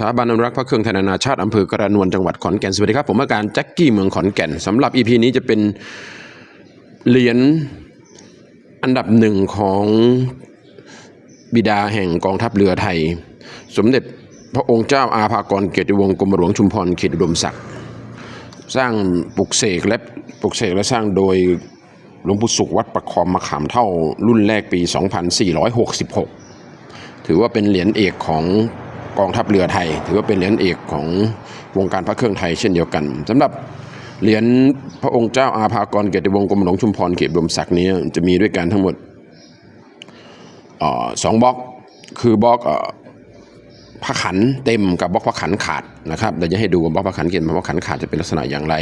ถาบันอนุรักษ์พระเครื่องไทยนานาชาติอำเภอกระนวนจังหวัดขอนแก่นสวัสดีครับ ผมอาการแจ็คกี้เมืองขอนแก่นสำหรับ EP นี้จะเป็นเหรียญอันดับหนึ่งของบิดาแห่งกองทัพเรือไทย สมเด็จพระองค์เจ้าอาภากรเกียรติวงศ์กรมหลวงชุมพรเขตอุดมศักดิ์สร้างปลุกเสกและปลุกเสกและสร้างโดยหลวงปู่สุขวัดประคอมมะขามเท่ารุ่นแรกปี 2466 ถือว่าเป็นเหรียญเอกของ กองทัพเรือไทย ถือว่าเป็นเหรียญเอกของวงการพระเครื่องไทยเช่นเดียวกันสำหรับเหรียญพระองค์เจ้าอาภากรเกียรติวงศ์กรมหลวงชุมพรเขตอุดมศักดิ์นี้จะมีด้วยกันทั้งหมดออสองบล็อกคือบล็อกพระขันเต็มกับบล็อกพระขันขาดนะครับเดี๋ยวจะให้ดูบล็อกพระขันเต็มกับบล็อกพระขันขาดจะเป็นลักษณะอย่างไร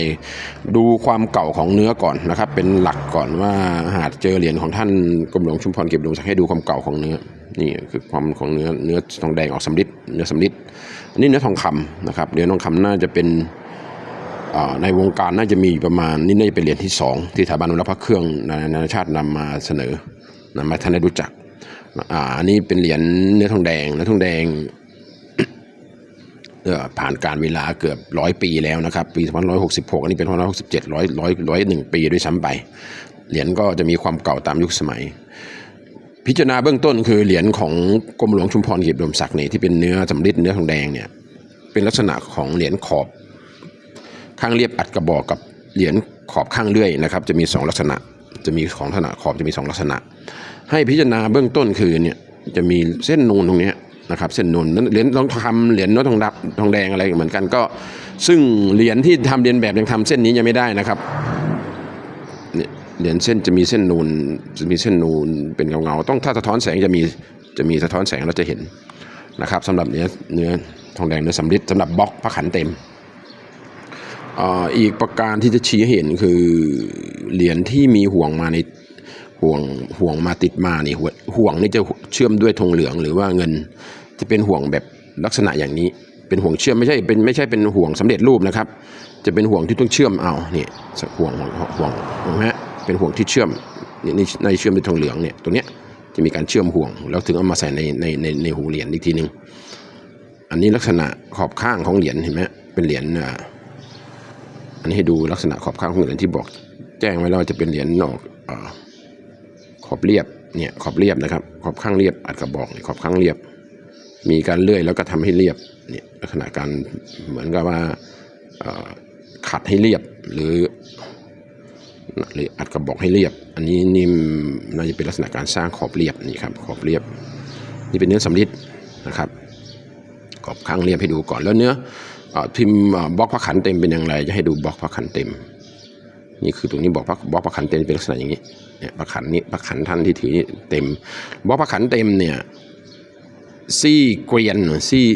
ดูความเก่าของเนื้อก่อนนะครับ เป็นหลักก่อนว่าหากเจอเหรียญของท่านกรมหลวงชุมพรเก็บอุดมศักดิ์ให้ดูความเก่าของเนื้อ นี่คือความของเนื้อเนื้อทองแดงออกสำริดเนื้อสำริดอันนี้เนื้อทองคำนะครับเนื้อทองคำน่าจะเป็นในวงการน่าจะมีประมาณนี่น่าจะเป็นเหรียญที่สองที่สถาบันอนุรักษ์พระเครื่องนานาชาตินำมาเสนอนำมาท่านได้รู้จักอ่าอันนี้เป็นเหรียญเนื้อทองแดงเนื้อทองแดงผ่านการเวลาเกือบร้อยปีแล้วนะครับ ปี2566 อันนี้เป็น2567ร้อยร้อยร้อยหนึ่งปีด้วยซ้ำไป เหรียญก็จะมีความเก่าตามยุคสมัย พิจารณาเบื้องต้นคือเหรียญของกรมหลวงชุมพรเกียรติดมศักดิ์เนี่ยที่เป็นเนื้อสำริดเนื้อทองแดงเนี่ยเป็นลักษณะของเหรียญขอบ ข้างเรียบอัดกระบอกกับเหรียญขอบข้างเลื่อยนะครับ จะมีสองลักษณะจะมีของลักษณะขอบจะมีสองลักษณะ ให้พิจารณาเบื้องต้นคือเนี่ยจะมีเส้นนูนตรงนี้นะครับเส้นนูนนั้นเหรียญทองคำเหรียญนวทองดับทองแดงอะไรเหมือนกันก็ ซึ่งเหรียญที่ทำเรียนแบบยังทำเส้นนี้ยังไม่ได้นะครับ เนี่ยเหรียญเส้นจะมีเส้นนูนจะมีเส้นนูนเป็นเงาๆต้องถ้าสะท้อนแสงจะมีจะมีสะท้อนแสงเราจะเห็นนะครับสำหรับเนื้อเนื้อทองแดงเนื้อสำริดสำหรับบล็อกพระขันเต็มอีกประการที่จะชี้เห็นคือเหรียญที่มีห่วงมาในห่วงห่วงมาติดมานี่ห่วงห่วงนี่จะเชื่อมด้วยธงเหลืองหรือว่าเงินจะเป็นห่วงแบบลักษณะอย่างนี้ เป็นห่วงเชื่อมไม่ใช่เป็นไม่ใช่เป็นห่วงสำเร็จรูปนะครับ จะเป็นห่วงที่ต้องเชื่อมเอาเนี่ยห่วงห่วงห่วงเห็นไหมฮะเป็นห่วงที่เชื่อมนี่นี่ในเชื่อมด้วยธงเหลืองเนี่ยตรงเนี้ยจะมีการเชื่อมห่วง แล้วถึงเอามาใส่ในในในในหูเหรียญอีกทีหนึ่งอันนี้ลักษณะขอบข้างของเหรียญเห็นไหมเป็นเหรียญอันนี้ให้ดูลักษณะขอบข้างของเหรียญที่บอก แจ้งไว้แล้วว่าจะเป็นเหรียญนอกขอบเรียบเนี่ยขอบเรียบนะครับ ขอบข้างเรียบอัดกระบอกขอบข้างเรียบ มีการเลื่อยแล้วก็ทำให้เรียบเนี่ยลักษณะการเหมือนกับว่า ขัดให้เรียบหรือหรืออัดกระบอกให้เรียบ อันนี้นี่มน่าจะเป็นลักษณะการสร้างขอบเรียบนี่ครับขอบเรียบ นี่เป็นเนื้อสำริดนะครับขอบข้างเรียบให้ดูก่อนแล้วเนื้ออพิมพ์บล็อกพระขันเต็มเป็นอย่างไร จะให้ดูบล็อกพระขันเต็ม นี่คือตรงนี้บอกพระบล็อกพระขันเต็มเป็นลักษณะอย่างนี้เนี่ยพระขันนี้พระขันท่านที่ถือนี่เต็มบล็อกพระขันเต็มเนี่ยซี่เกวียนซี่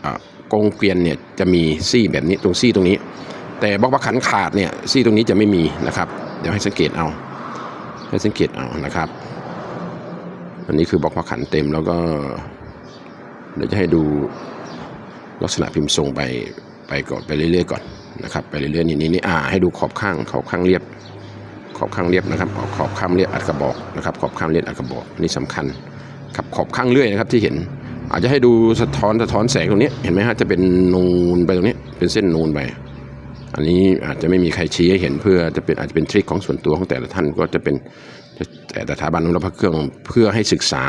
เอ่อกงเกวียนเนี่ยจะมีซี่แบบนี้ตรงซี่ตรงนี้ แต่บล็อกพระขันขาดเนี่ยซี่ตรงนี้จะไม่มีนะครับ เดี๋ยวให้สังเกตเอา ให้สังเกตเอานะครับ อันนี้คือบล็อกพระขันเต็มแล้วก็เดี๋ยวจะให้ดูลักษณะพิมพ์ทรงไปไปก่อนไปเรื่อยๆก่อนนะครับไปเรื่อยๆนี่นี่นี่อ่าให้ดูขอบข้างขอบข้างเรียบ ขอบข้างเรียบนะครับขอบขอบข้างเรียบอัดกระบอกนะครับขอบข้างเรียบอัดกระบอกนี่สำคัญครับขอบข้างเลื่อยนะครับที่เห็น อาจจะให้ดูสะท้อนสะท้อนแสงตรงนี้เห็นไหมฮะจะเป็นนูนไปตรงนี้เป็นเส้นนูนไป อันนี้อาจจะไม่มีใครชี้ให้เห็นเพื่อจะเป็นอาจจะเป็นทริคของส่วนตัวของแต่ละท่านก็จะเป็นแต่สถาบันอนุรักษ์พระเครื่องเพื่อให้ศึกษา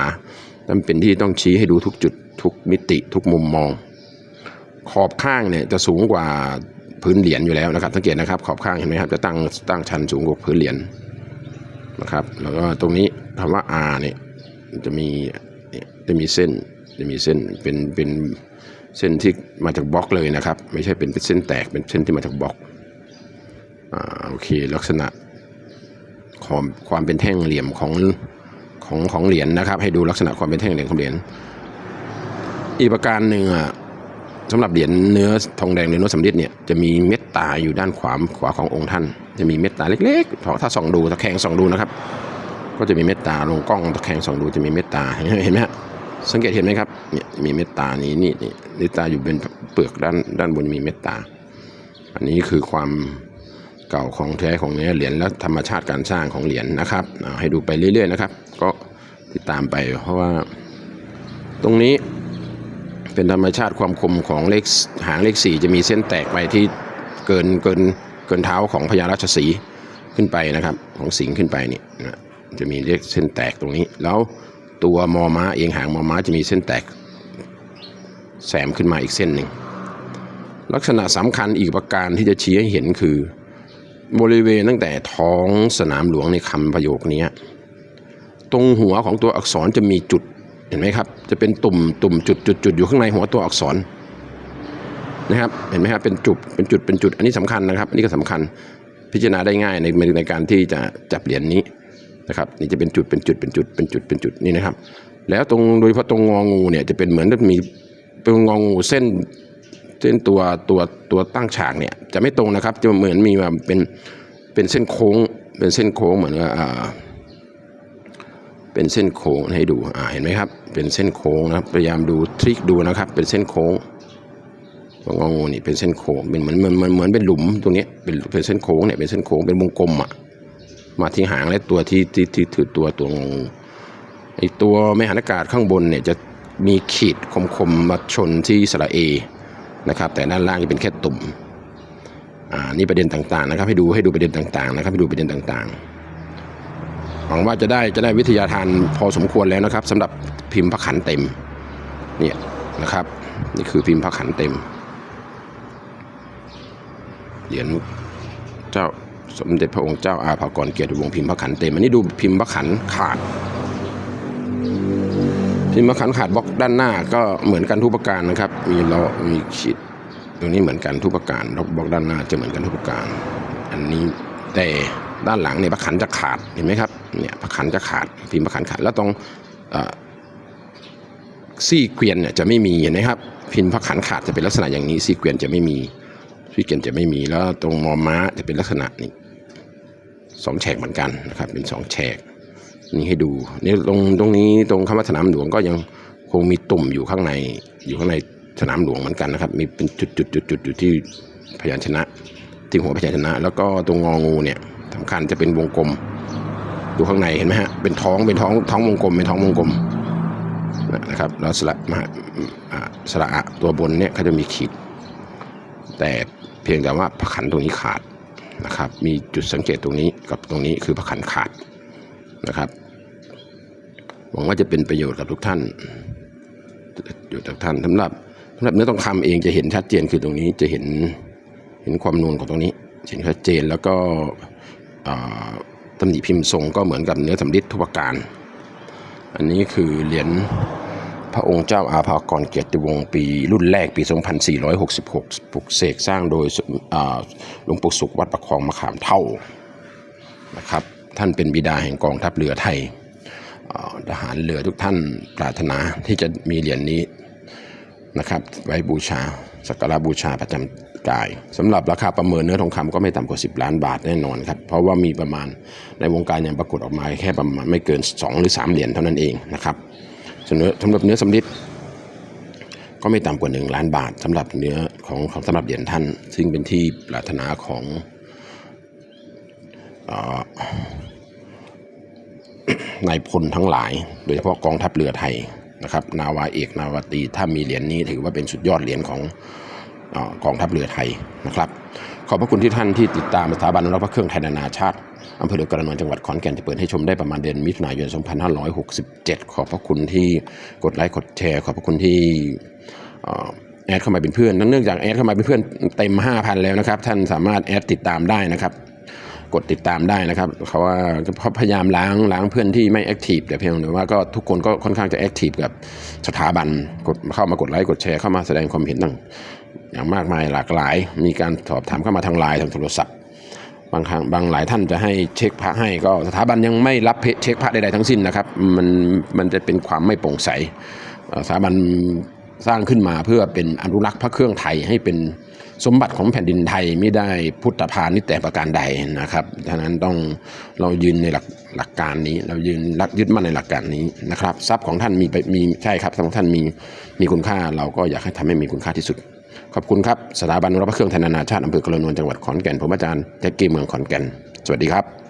จำเป็นที่ต้องชี้ให้ดูทุกจุดทุกมิติทุกมุมมอง ขอบข้างเนี่ยจะสูงกว่าพื้นเหรียญอยู่แล้วนะครับสังเกตนะครับขอบข้างเห็นไหมครับจะตั้งตั้งชันสูงกว่าพื้นเหรียญนะครับ แล้วก็ตรงนี้คำว่า R เนี่ยจะมีจะมีเส้นจะมีเส้นเป็นเป็น เส้นที่มาจากบล็อกเลยนะครับ ไม่ใช่เป็นเส้นแตกเป็นเส้นที่มาจากบล็อกอ่าโอเคลักษณะความความเป็นแท่งเหลี่ยมของของของเหรียญนะครับ ให้ดูลักษณะความเป็นแท่งเหลี่ยมของเหรียญอีกประการหนึ่งอะสำหรับเหรียญเนื้อทองแดงหรือเนื้อสำริดเนี่ยจะมีเม็ดตาอยู่ด้านขวาขวาขององค์ท่าน จะมีเม็ดตาเล็กๆถ้าส่องดูตะแคงส่องดูนะครับ ก็จะมีเม็ดตาลงกล้องตะแคงส่องดูจะมีเม็ดตาเห็นไหมเห็นไหมฮะ สังเกตเห็นไหมครับเนี่ยมีเม็ดตานี้นี่นี่เม็ดตาอยู่เป็นเปลือกด้านด้านบนมีเม็ดตา อันนี้คือความเก่าของแท้ของเนื้อเหรียญและธรรมชาติการสร้างของเหรียญนะครับ ให้ดูไปเรื่อยๆนะครับ ก็ติดตามไปเพราะว่าตรงนี้เป็นธรรมชาติความคมของเลขหางเลขสี่จะมีเส้นแตกไปที่เกินเกินเกินเท้าของพญาราชสีขึ้นไปนะครับ ของสิงห์ขึ้นไปนี่นะจะมีเลขเส้นแตกตรงนี้แล้ว ตัวมอม้าเองหางมอม้าจะมีเส้นแตกแสมขึ้นมาอีกเส้นหนึ่ง ลักษณะสำคัญอีกประการที่จะชี้ให้เห็นคือ บริเวณตั้งแต่ท้องสนามหลวงในคำประโยคนี้ ตรงหัวของตัวอักษรจะมีจุดเห็นไหมครับ จะเป็นตุ่มตุ่มจุดจุดจุดอยู่ข้างในหัวตัวอักษรนะครับ เห็นไหมครับเป็นจุดเป็นจุดเป็นจุด อันนี้สำคัญนะครับ อันนี้ก็สำคัญพิจารณาได้ง่ายในในการที่จะจับเหรียญนี้ะครับนี่จะเป็นจุดเป็นจุดเป็นจุดเป็นจุดเป็นจุดนี่นะครับ แล้วตรงโดยเฉพาะตรงงองูเนี่ยจะเป็นเหมือนมีเป็นงองูเส้นเส้นตัวตัวตัวตั้งฉากเนี่ยจะไม่ตรงนะครับ จะเหมือนมีแบบเป็นเป็นเส้นโค้ง เป็นเส้นโค้งเหมือนอ่าเป็นเส้นโค้งให้ดูอ่าเห็นไหมครับ เป็นเส้นโค้งนะครับพยายามดูทริคดูนะครับ เป็นเส้นโค้งตัวงองูนี่เป็นเส้นโค้งเป็นเหมือนเหมือนเหมือนเหมือนเป็นหลุมตรงนี้เป็นเป็นเส้นโค้งเนี่ยเป็นเส้นโค้งเป็นวงกลมอะ มาที่หางและตัวที่ที่ที่ถือตัวตัวงูไอตัวแม่หันอากาศข้างบนเนี่ยจะมีขีดคมๆมาชนที่สระเอนะครับ แต่ด้านล่างจะเป็นแค่ตุ่มอ่านี่ประเด็นต่างๆนะครับ ให้ดูให้ดูประเด็นต่างๆ นะครับให้ดูประเด็นต่างๆหวังว่าจะได้จะได้วิทยาทานพอสมควรแล้วนะครับสำหรับพิมพ์พระขันเต็มเนี่ยนะครับ นี่คือพิมพ์พระขันเต็มเหรียญเจ้า สมเด็จพระองค์เจ้าอาภากรเกียรติวงศ์พิมพ์พระขันเต็มอันนี้ดูพิมพ์พระขันขาด พิมพ์มะขันขาดบล็อกด้านหน้าก็เหมือนกันทุกประการนะครับ มีล้อมีขีดตรงนี้เหมือนกันทุกประการบล็อกด้านหน้าจะเหมือนกันทุกประการ อันนี้แต่ด้านหลังเนี่ยพระขันจะขาดเห็นไหมครับเนี่ยพระขันจะขาดพิมพ์พระขันขาดแล้วตรงซี่เกวียนเนี่ยจะไม่มีเห็นไหมครับ พิมพ์พระขันขาดจะเป็นลักษณะอย่างนี้ซี่เกวียนจะไม่มีซี่เกวียนจะไม่มีแล้วตรงมอม้าจะเป็นลักษณะนี้ สองแฉกเหมือนกันนะครับ เป็นสองแฉกนี่ให้ดูนี่ตรงตรงนี้ตรงคำว่าสนามหลวงก็ยังคงมีตุ่มอยู่ข้างในอยู่ข้างในสนามหลวงเหมือนกันนะครับ มีเป็นจุดจุดจุดจุดอยู่ที่พยัญชนะ ที่หัวพยัญชนะ แล้วก็ตรงงองูเนี่ยสำคัญจะเป็นวงกลมอยู่ข้างในเห็นไหมฮะเป็นท้องเป็นท้องท้องวงกลมเป็นท้องวงกลมนะครับแล้วสระมาอ่าสระอะตัวบนเนี่ยเขาจะมีขีด แต่เพียงแต่ว่าขันตรงนี้ขาด นะครับ มีจุดสังเกตตรงนี้กับตรงนี้คือพระขันขาดนะครับ หวังว่าจะเป็นประโยชน์กับทุกท่านอยู่กับท่านสำหรับสำหรับเนื้อทองคำเองจะเห็นชัดเจนคือตรงนี้จะเห็นเห็นความนูนของตรงนี้เห็นชัดเจนแล้วก็ตำหนิพิมพ์ทรงก็เหมือนกับเนื้อสำริดทุกประการ อันนี้คือเหรียญ พระองค์เจ้าอาภากรเกียรติวงศ์ปีรุ่นแรกปี 2466ปลุกเสกสร้างโดยหลวงปู่สุขวัดประคองมะขามเท่านะครับท่านเป็นบิดาแห่งกองทัพเรือไทยทหารเรือทุกท่านปรารถนาที่จะมีเหรียญนนี้นะครับไว้บูชาสักการะบูชาประจำกายสำหรับราคาประเมินเนื้อทองคำก็ไม่ต่ำกว่า 10 ล้านบาทแน่นอนครับ เพราะว่ามีประมาณในวงการยังปรากฏออกมาแค่ประมาณไม่เกิน 2 หรือ 3 เหรียญเท่านั้นเองนะครับ ส่วนเนื้อสำหรับเนื้อสำริดก็ไม่ต่ำกว่า1ล้านบาทสำหรับเนื้อของของสำหรับเหรียญท่าน ซึ่งเป็นที่ปรารถนาของนายพลทั้งหลาย โดยเฉพาะกองทัพเรือไทยนะครับ นาวาเอกนาวาตีถ้ามีเหรียญนี้ถือว่าเป็นสุดยอดเหรียญของออกองทัพเรือไทยนะครับ ขอบพระคุณที่ท่านที่ติดตามสถาบันอนุรักษ์พระเครื่องไทยนานาชาติอำเภอเดอกระนวนจังหวัดขอนแก่นจะเปิดให้ชมได้ประมาณเดือนมิถุนายน 2567 ขอบพระคุณที่กดไลค์กดแชร์ ขอบพระคุณที่แอดเข้ามาเป็นเพื่อนเนื่องจากแอดเข้ามาเป็นเพื่อนเต็ม 5,000 แล้วนะครับ ท่านสามารถแอดติดตามได้นะครับกดติดตามได้นะครับเขาว่าเขาพยายามล้างล้างเพื่อนที่ไม่แอคทีฟแต่เพียงแต่ว่าก็ทุกคนก็ค่อนข้างจะแอคทีฟกับสถาบันกดเข้ามากดไลค์กดแชร์เข้ามาแสดงความเห็นต่าง อย่างมากมายหลากหลาย มีการสอบถามเข้ามาทางไลน์ทางโทรศัพท์ บางครั้งบางหลายท่านจะให้เช็คพระให้ก็สถาบันยังไม่รับเช็คพระใดๆทั้งสิ้นนะครับ มันมันจะเป็นความไม่โปร่งใสสถาบันสร้างขึ้นมาเพื่อเป็นอนุรักษ์พระเครื่องไทยให้เป็นสมบัติของแผ่นดินไทยไม่ได้พุทธพาณิแต่ประการใดนะครับฉะนั้นต้องเรายืนในหลักหลักการนี้ เรายืนรักยึดมั่นในหลักการนี้นะครับ ทรัพย์ของท่านมีไปมีใช่ครับทรัพย์ของท่านมีมีคุณค่าเราก็อยากให้ทำให้มีคุณค่าที่สุด ขอบคุณครับ สถาบันรับเครื่องไทยนานาชาติอำเภอกระนวนจังหวัดขอนแก่น ผมอาจารย์แจ็คกี้เมืองขอนแก่น สวัสดีครับ